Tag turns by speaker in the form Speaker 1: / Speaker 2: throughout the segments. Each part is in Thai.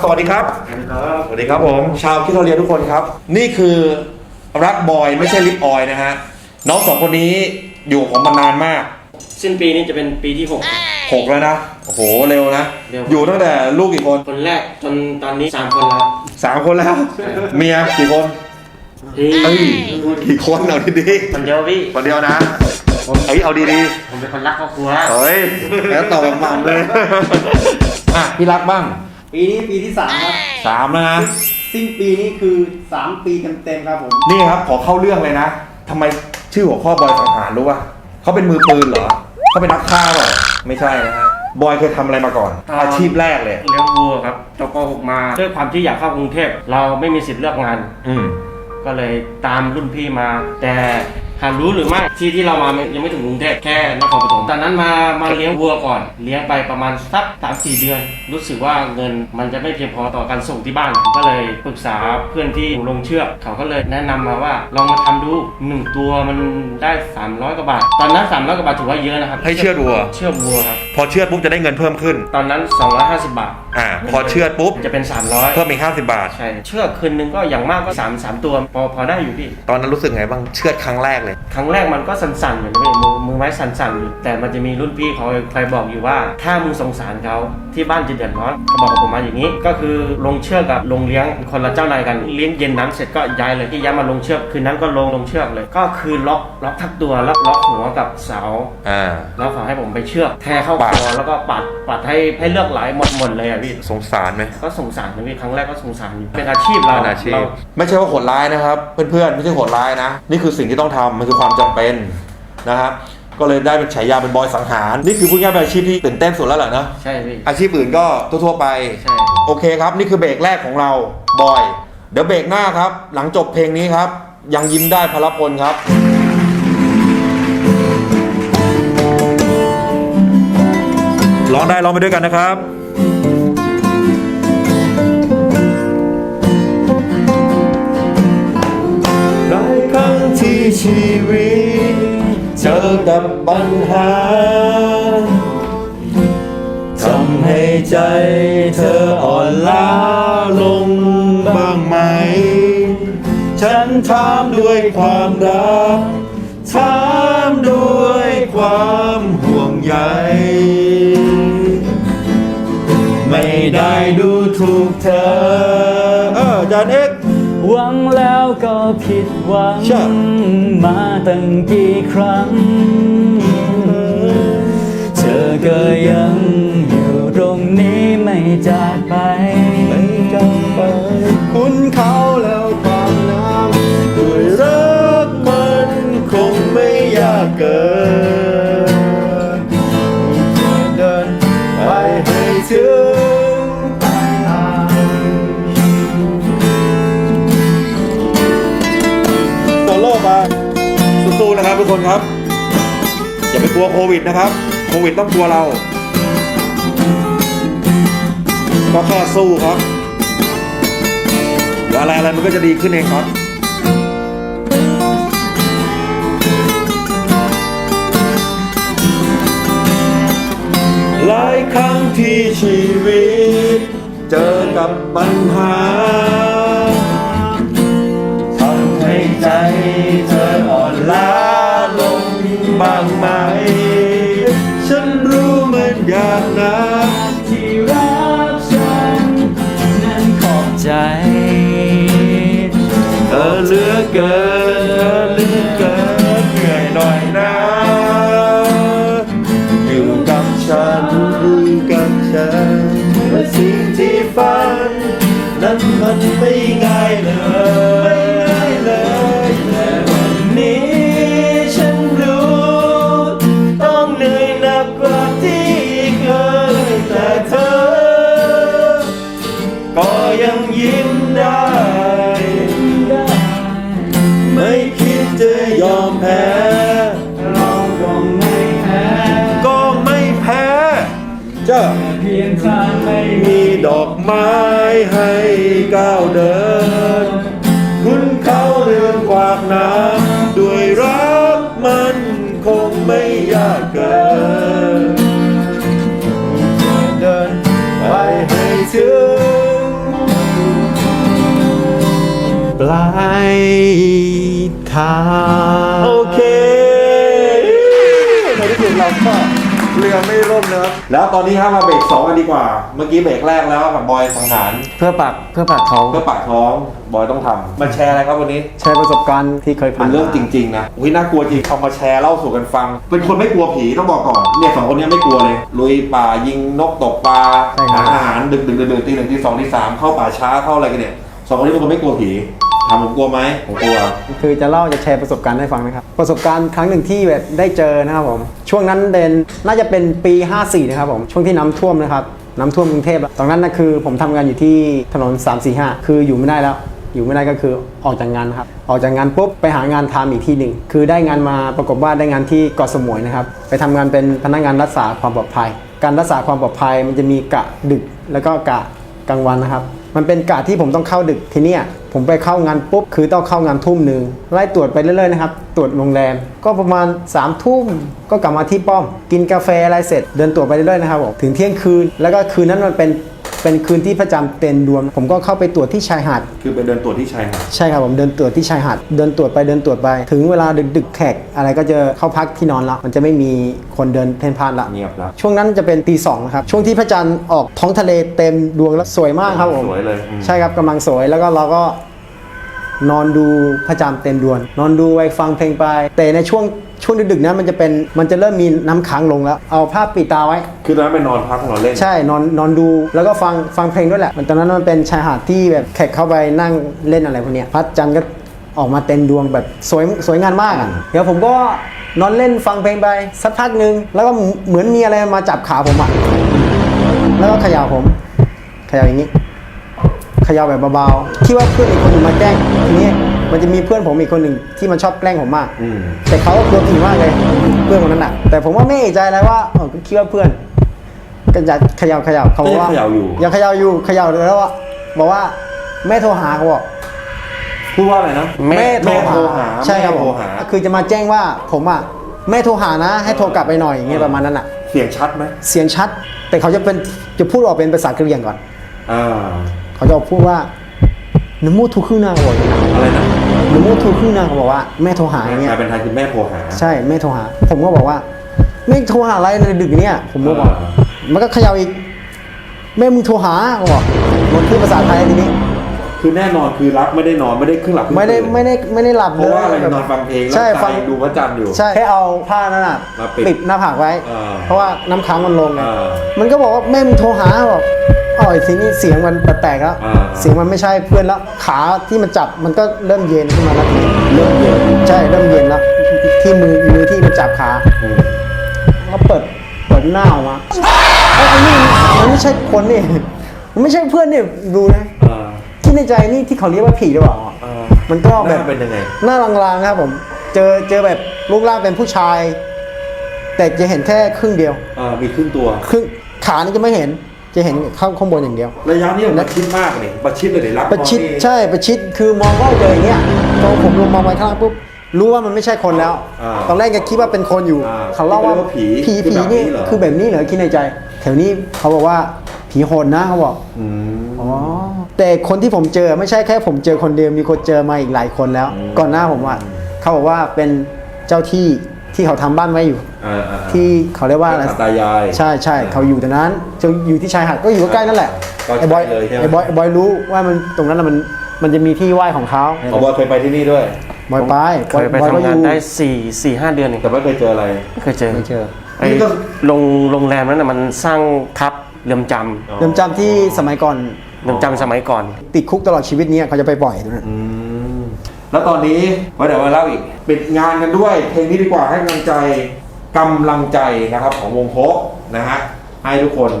Speaker 1: สวัสดีครับ สวัสดีครับผม ชาวคิทเรียนทุกคนครับ นี่คือรักบอยไม่ใช่ลิปออยนะฮะ น้องสองคนนี้อยู่กับผมมานานมาก
Speaker 2: สิ้นปีนี้จะเป็นปีที่
Speaker 1: หกแล้วนะ โอ้โห เร็วนะ
Speaker 2: เร็ว
Speaker 1: อยู่ตั้งแต่ลูกกี่คน
Speaker 2: 6คนแรกจนตอนนี้ 3 คนแล้ว
Speaker 1: สามคนแล้ว เมียกี่คน
Speaker 2: เฮ้ย
Speaker 1: เอ้ย กี่คนเอาดี
Speaker 2: คนเดียวพี่
Speaker 1: ๆคนเดียวนะเอ้ย เอาดี
Speaker 2: ผมเป็นคนรักครอบครัว
Speaker 1: ๆเฮ้ย แล้วตอบแบบหม่ำเลย อะ พี่รักบ้าง
Speaker 3: ปีนี้ปีที่สามครับ
Speaker 1: สามแล้วนะ
Speaker 3: สิ้นปีนี้คือสามปีเต็มๆครับผม
Speaker 1: นี่ครับขอเข้าเรื่องเลยนะทำไมชื่อหัวข้อบอยสังหารรู้ป่ะเขาเป็นมือปืนเหรอเขาเป็นนักฆ่าเหรอไม่ใช่นะฮะบอยเคยทำอะไรมาก่อน อาชีพแรกเลย
Speaker 2: เลี้ยงวัวครับจบป .6 มาด้วยความที่อยากเข้ากรุงเทพเราไม่มีสิทธิ์เลือกงาน
Speaker 1: อืม
Speaker 2: ก็เลยตามรุ่นพี่มา แต่ หากรู้หรือไม่ที่ที่เรามายังไม่ถึงกรุงเทพแค่นครปฐมตอนนั้นมามาเลี้ยงวัวก่อน เลี้ยงไปประมาณสักสามสี่เดือน รู้สึกว่าเงินมันจะไม่เพียงพอต่อการส่งที่บ้านผมก็เลยปรึกษาเพื่อนที่ลงเชือกเขาก็เลยแนะนำมาว่าลองมาทำดูหนึ่งตัวมันได้ 300กว่าบาท ตอนนั้น300กว่าบาทถือว่าเยอะนะครับ
Speaker 1: ให้เชือดวัว
Speaker 2: เชือดวัวครับ
Speaker 1: พอเชือดปุ๊บจะได้เงินเพิ่มขึ้น
Speaker 2: ตอนนั้น 250 บาท
Speaker 1: อ่า พอเชือดปุ๊บ
Speaker 2: จะเป็น 300
Speaker 1: เพิ่มอีกห้าสิบบาท
Speaker 2: ใช่ เชือกคืนนึงก็อย่างมากก็3 3 ตัวพอพอได้อยู่พี่
Speaker 1: ตอนนั้นรู้สึกไงบ้าง เชือดครั้งแรกเลย
Speaker 2: ครั้งแรกมันก็สั่นๆอยู่นะพี่มือมือไม้สั่นๆอยู่แต่มันจะมีรุ่นพี่เขาเคยบอกอยู่ว่า ถ้ามึงสงสารเขาที่บ้านจะเดือดร้อนเขาบอกกับผมมาอย่างนี้ ก็คือลงเชือกกับลงเลี้ยงคนละเจ้านายกันเลี้ยงเย็นนั้นเสร็จก็ย้ายเลยที่ย้ายมาลงเชือกคืนนั้นก็ลงลงเชือกเลย ก็คือล็อกล็อกทักตัวแล้วล็อกหัวกับเสา
Speaker 1: อ่า
Speaker 2: แล้วขอให้ผมไปเชือกแทเข้า
Speaker 1: ปัด
Speaker 2: คอแล้วก็ปัดปัดให้ให้เลือกไหลหมดหมดเลยอะพี่
Speaker 1: สงสารไหม
Speaker 2: ก็สงสารนะพี่ครั้งแรกก็สงสารอยู่เป็นอาชีพเรา
Speaker 1: เป็นอาชีพ
Speaker 2: เรา
Speaker 1: ไม่ใช่ว่าโหดร้ายนะครับ เพื่อนๆไม่ใช่โหดร้ายนะ นี่คือสิ่งที่ต้องทำมันคือความจำเป็นนะครับก็เลยได้เป็นฉายาเป็นบอยสังหาร นี่คือพูดง่ายๆเป็นอาชีพที่ตื่นเต้นสุดแล้วแหละเนอะ
Speaker 2: ใช่พี่
Speaker 1: อาชีพอื่นก็ทั่วๆไป
Speaker 2: ใช่
Speaker 1: โอเคครับ นี่คือเบรกแรกของเราบอย เดี๋ยวเบรกหน้าครับ หลังจบเพลงนี้ครับ ยังยิ้มได้พลพลครับ ร้องได้ร้องไปด้วยกันนะครับหลายครั้งที่ชีวิตเจอกับปัญหาทำให้ใจเธออ่อนล้าลงบ้างไหม ฉันถามด้วยความรักถามด้วยความห่วงใย ถูกเธอเออจานเอก
Speaker 4: หวังแล้วก็ผิดหวัง
Speaker 1: ใช่
Speaker 4: มาตั้งกี่ครั้ง เธอก็ยังอยู่ตรงนี้ไม่จากไป
Speaker 1: ไม่จำไปคุณเขาแล้วความน้ำด้วยรักมันคงไม่ยากเกิน ครับ อย่าไปกลัวโควิดนะครับ โควิดต้องกลัวเรา ก็แค่สู้ครับอะไรอะไรมันก็จะดีขึ้นเองครับหลายครั้งที่ชีวิต เจอกับปัญหาทำให้ใจ เพี
Speaker 4: ยงทางไม่มี
Speaker 1: ดอกไม้ให้ก้าวเดิน คุณเขาเรื่องกวากน้ำด้วยรักมันคงไม่ยากเกินเดินไปให้ถึงปลายทาง เรือไม่ร่มนะครับแล้วตอนนี้ครับมาเบรกสองกันดีกว่า เมื่อกี้เบรกแรกแล้วกับบอยสังหาร
Speaker 2: เพื่อปากเพื่อปากท้อง
Speaker 1: เพื่อปากท้องบอยต้องทำมาแชร์อะไรครับวันนี้
Speaker 3: แชร์ประสบการณ์ที่เคยผ่า
Speaker 1: เป็นนเรื่องจริงๆนะอุ้ยน่ากลัวจริงเอามาแชร์เล่าสู่กันฟัง เป็นคนไม่กลัวผีต้องบอกก่อน เนี่ยสองคนเนี้ไม่กลัวเลย ลุยป่ายิงนกตกปลาหาอาหารดึกดึกดึกดึกตีหนึ่งตีสองตีสามเข้าป่าช้าเข้าอะไรกันเนี่ยสองคนนี้เป็นคนไม่กลัวผีถามผมกลัวไหมผมกลัว
Speaker 3: คือจะเล่าจะแชร์ประสบการณ์ให้ฟังนะครับ ประสบการณ์ครั้งหนึ่งที่แบบได้เจอนะครับผม ช่วงนั้นเดนน่าจะเป็นปี 54 นะครับผม ช่วงที่น้ำท่วมนะครับ น้ำท่วมกรุงเทพตอนนั้นนะคือผมทำงานอยู่ที่ถนน 345 คืออยู่ไม่ได้แล้ว อยู่ไม่ได้ก็คือออกจากงานครับ ออกจากงานปุ๊บไปหางานทำอีกที่หนึ่ง คือได้งานมาประกอบว่าได้งานที่เกาะสมุยนะครับ ไปทำงานเป็นพนักงานรักษาความปลอดภัย การรักษาความปลอดภัยมันจะมีกะดึกแล้วก็กะกลางวันนะครับ มันเป็นกะที่ผมต้องเข้าดึกทีเนี้ย ผมไปเข้างานปุ๊บคือต้องเข้างานทุ่มหนึ่งไล่ตรวจไปเรื่อยๆนะครับตรวจโรงแรม ก็ประมาณ3ามทุ่มก็กลับมาที่ป้อม กินกาแฟอะไรเสร็จ เดินตรวจไปเรื่อยๆนะครับผมถึงเที่ยงคืนแล้วก็คืนนั้นมันเป็น เป็นคืนที่พระจันทร์เต็มดวง ผมก็เข้าไปตรวจที่ชายหาด
Speaker 1: คือไปเดินตรวจที่ชายหาด
Speaker 3: ใช่ครับผมเดินตรวจที่ชายหาด เดินตรวจไปเดินตรวจไป ถึงเวลาดึกๆแขกอะไรก็จะเข้าพักที่นอนละ มันจะไม่มีคนเดินเพ่นพ่านละ
Speaker 1: เงียบแล้ว
Speaker 3: ช่วงนั้นจะเป็นตีสองนะครับ ช่วงที่พระจันทร์ออกท้องทะเลเต็มดวงแล้วสวยมากครับผม
Speaker 1: สวยเลยอืม
Speaker 3: ใช่ครับกำลังสวย แล้วก็เราก็ นอนดูพระจันทร์เต็มดวงนอนดูไปฟังเพลงไป แต่ในช่วงช่วงดึกๆนะมันจะเป็นมันจะเริ่มมีน้ำค้างลงแล้ว เอาผ้าปิดตาไว้
Speaker 1: คือตอนนั้นไปนอนพักนอนเล่น
Speaker 3: ใช่นอนนอนดูแล้วก็ฟังฟังเพลงด้วยแหละมันตอนนั้นมันเป็นชายหาดที่แบบแขกเข้าไปนั่งเล่นอะไรพวกเนี้ยพระจันทร์ก็ออกมาเต็มดวงแบบสวยสวยงามมากอะเดี๋ยวผมก็นอนเล่นฟังเพลงไปสักพักหนึ่งแล้วก็เหมือนมีอะไรมาจับขาผมอะแล้วก็เขย่าผมเขย่าอย่างนี้ เขย่าแบบเบาๆคิดว่าเพื่อนอีกคนหนึ่งมาแกล้งทีนี้มันจะมีเพื่อนผมอีกคนหนึ่งที่มันชอบแกล้งผมมาก
Speaker 1: อืม
Speaker 3: แต่เขาก็กลัวผีมากเลยเพื่อนคนนั้นอะ แต่ผมว่าไม่เอะใจอะไรว่าเออก็คิดว่าเพื่อนก็จะเขย่าเขย่าเขาบอกว่า
Speaker 1: ก็ยังเขย่าอยู่
Speaker 3: ยังเขย่าอยู่เขย่าแล้วว่าบอกว่าแม่โทรหาเขาบอก
Speaker 1: พูดว่าอะไรนะ
Speaker 2: แม่
Speaker 1: แม่โทรหา
Speaker 3: ใช่ครับ
Speaker 1: แม่
Speaker 3: ผ
Speaker 1: โทร
Speaker 3: ม
Speaker 1: หา
Speaker 3: คือจะมาแจ้งว่าผมอะแม่โทรหานะ ให้โทรกลับไปหน่อยอย่างเงี้ยประมาณนั้นอะ
Speaker 1: เสียงชัดไหม
Speaker 3: เสียงชัด แต่เขาจะเป็นจะพูดออกเป็นภาษากะเหรี่ยงก่อน
Speaker 1: อ่า
Speaker 3: เขาจะพูดว่านโมูทูขึ้นนาเขาบอกอย่างนี้นะ
Speaker 1: อะไรนะ
Speaker 3: นโมูทูขึ้นนาเขาบอกว่าแม่โทรหาอย่างเงี้
Speaker 1: ก
Speaker 3: ย
Speaker 1: ลายเป็นไทยคือแม่โทรหา
Speaker 3: ใช่แม่โทรหา ผมก็บอกว่าไม่โทรหาอะไรในดึกเนี่ยผมก็บอก
Speaker 1: อ่า
Speaker 3: มันก็เขย่าอีกแม่มึงโทรหาเขาบอกมันพูดภาษาไทยทีนี้
Speaker 1: คือแน่นอนคือรับไม่ได้นอนไม่ได้ครึ่งหลับครึ่ง
Speaker 3: ไม่ได้
Speaker 1: ตื่น
Speaker 3: ไม่ได้ไม่ได้หลับ
Speaker 1: เพราะว่าอะไร
Speaker 3: แบบ
Speaker 1: นอนฟังเพลงแล้ว
Speaker 3: ใช่
Speaker 1: ตา
Speaker 3: ฟัง
Speaker 1: ดูพระจันทร์อยู่
Speaker 3: ใช่แค่เอาผ้านั้นอะ
Speaker 1: มาปิด
Speaker 3: ปิดหน้าผากไว้
Speaker 1: อ่า
Speaker 3: เพราะว่าน้ำค้างมันลงไง
Speaker 1: อ่า
Speaker 3: มันก็บอกว่าแม่มึงโทรหาบอกอ๋อทีนี้เสียงมันแปลกๆแล้ว
Speaker 1: อ่า
Speaker 3: เสียงมันไม่ใช่เพื่อนแล้วขาที่มันจับมันก็เริ่มเย็นขึ้นมาแล้วทีนี้
Speaker 1: เริ่มเย็น
Speaker 3: ใช่เริ่มเย็นแล้วที่มือมือที่มันจับขา
Speaker 1: อืม
Speaker 3: ก็เปิดเปิดหน้าออกมาไอ้ยอันนี้มันไม่ใช่คนนี่มันไม่ใช่เพื่อนนี่ดูนะ
Speaker 1: อ่า
Speaker 3: คิดในใจนี่ที่เขาเรียกว่าผีหรือเปล่า
Speaker 1: อ่า
Speaker 3: มันก็แบบ
Speaker 1: หน้าเป็นยังไง
Speaker 3: หน้าลางๆนะครับผม เจอเจอแบบรูปร่างเป็นผู้ชาย แต่จะเห็นแค่ครึ่งเดียว
Speaker 1: อ่ามีครึ่งตัว
Speaker 3: ครึ่งขานี่จะไม่เห็น จะเห็นข้างข้างบนอย่างเดียว
Speaker 1: ระยะนี้มันชิดมากเลยประชิดเลยเดี๋ยวรับ
Speaker 3: ประชิด
Speaker 1: นอนนี่
Speaker 3: ใช่ประชิดคือมองว่าเจออย่างเงี้ยพอผมลงมองไปข้างล่างปุ๊บรู้ว่ามันไม่ใช่คนแล้ว
Speaker 1: อ่า
Speaker 3: ตอนแรกก็คิดว่าเป็นคนอยู่
Speaker 1: อ่า
Speaker 3: เขาเล่าว่า
Speaker 1: คิดว่าผี
Speaker 3: ผี
Speaker 1: คือ
Speaker 3: ผี
Speaker 1: แบบนี้
Speaker 3: นี่
Speaker 1: เหรอ
Speaker 3: คือแบบนี้เหรอคิดในใจ แถวนี้เขาบอกว่าผีโหดนะเขาบอก
Speaker 1: อืม
Speaker 3: อ๋อ แต่คนที่ผมเจอไม่ใช่แค่ผมเจอคนเดียวมีคนเจอมาอีกหลายคนแล้ว
Speaker 1: อืม
Speaker 3: ก่อนหน้าผมอะเขาบอกว่าเป็นเจ้าที่ที่เขาทำบ้านไว้อยู่
Speaker 1: อ่าอ่า
Speaker 3: ที่เขาเรียกว่าอะไร
Speaker 1: ตายาย
Speaker 3: ใช่ใช่เขาอยู่ตรงนั้นจะอยู่ที่ชายหาดก็อยู่ใกล้ๆนั่นแหละ
Speaker 1: ก็
Speaker 3: ไอ้บอย
Speaker 1: ใช่เลยใช่ไหม
Speaker 3: ไอ้บอยไอ้บอยรู้ว่ามันตรงนั้นน่ะมันมันจะมีที่ไหว้ของเขา
Speaker 1: อ๋อบอยเคยไปที่นี่ด้วย
Speaker 3: บอยไป
Speaker 2: เคยไป
Speaker 3: บอยก็
Speaker 2: ทำงาน
Speaker 3: อยู่
Speaker 2: ได้สี่สี่ห้าเดือนเอง
Speaker 1: แต่ไม่เคยเจออะไร
Speaker 2: ไม่เคยเจอ
Speaker 3: ไม่เจอ
Speaker 2: ไอ้
Speaker 1: นี่ก็
Speaker 2: โรงโรงแรมนั้นน่ะมันสร้างทับเรือนจำ
Speaker 3: เริ่มจำที่สมัยก่อน
Speaker 2: เรือนจำสมัยก่อน
Speaker 3: ติดคุกตลอดชีวิตเนี้เขาจะไปปล่อยตรงนั้น
Speaker 1: อืมแล้วตอนนี้ไว้เดี๋ยวมาเล่าอีก ปิดงานกันด้วย เพลงนี้ดีกว่าให้กำลังใจกำลังใจนะครับของวงโคกนะฮะให้ทุกคน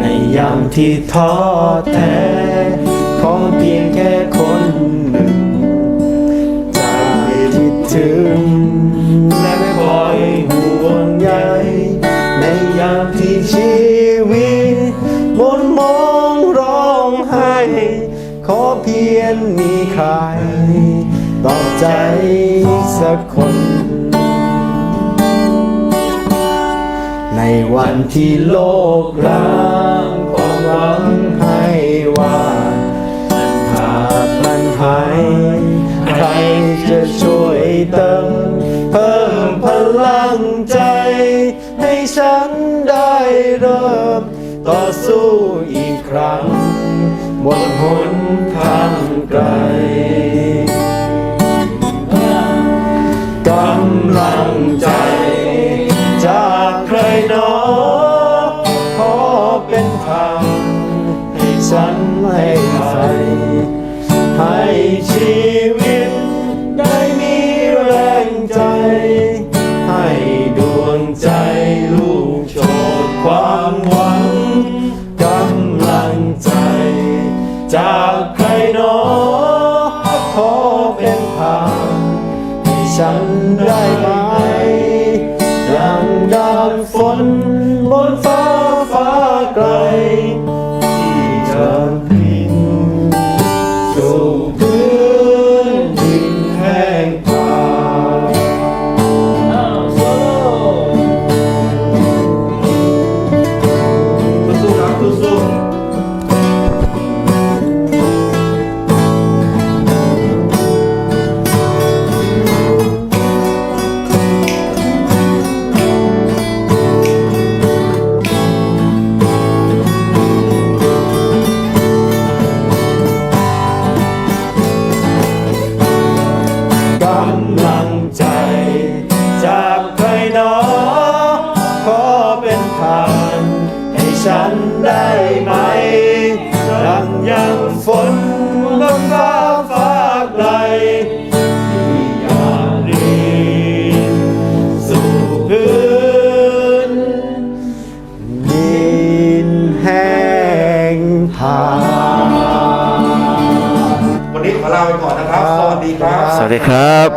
Speaker 4: ในยามที่ท้อแท้ ขอเพียงแค่คนหนึ่งใจะคิดถึงและไม่คอยห่วงใยในยามที่ชีวิตมนมองร้องไห้ขอเพียงมีใคร
Speaker 3: ต่อใจสักคนในวันที่โลกร้างความหวังให้ว่า มันหายใครจะช่วยเติมเพิ่มพลังใจ ให้ฉันได้เริ่มต่อสู้อีกครั้งบนหนทางไกลกำลังใจจากใครหนอ จ ได้ไหมดังยังฝนบนฟ้าฟ้าไกลที่อยากรีนสู่พื้นดินแห้งผา
Speaker 1: วันนี้ขอลาไปก่อนนะครับ สวัสดีครับ
Speaker 2: สวัสดีครับ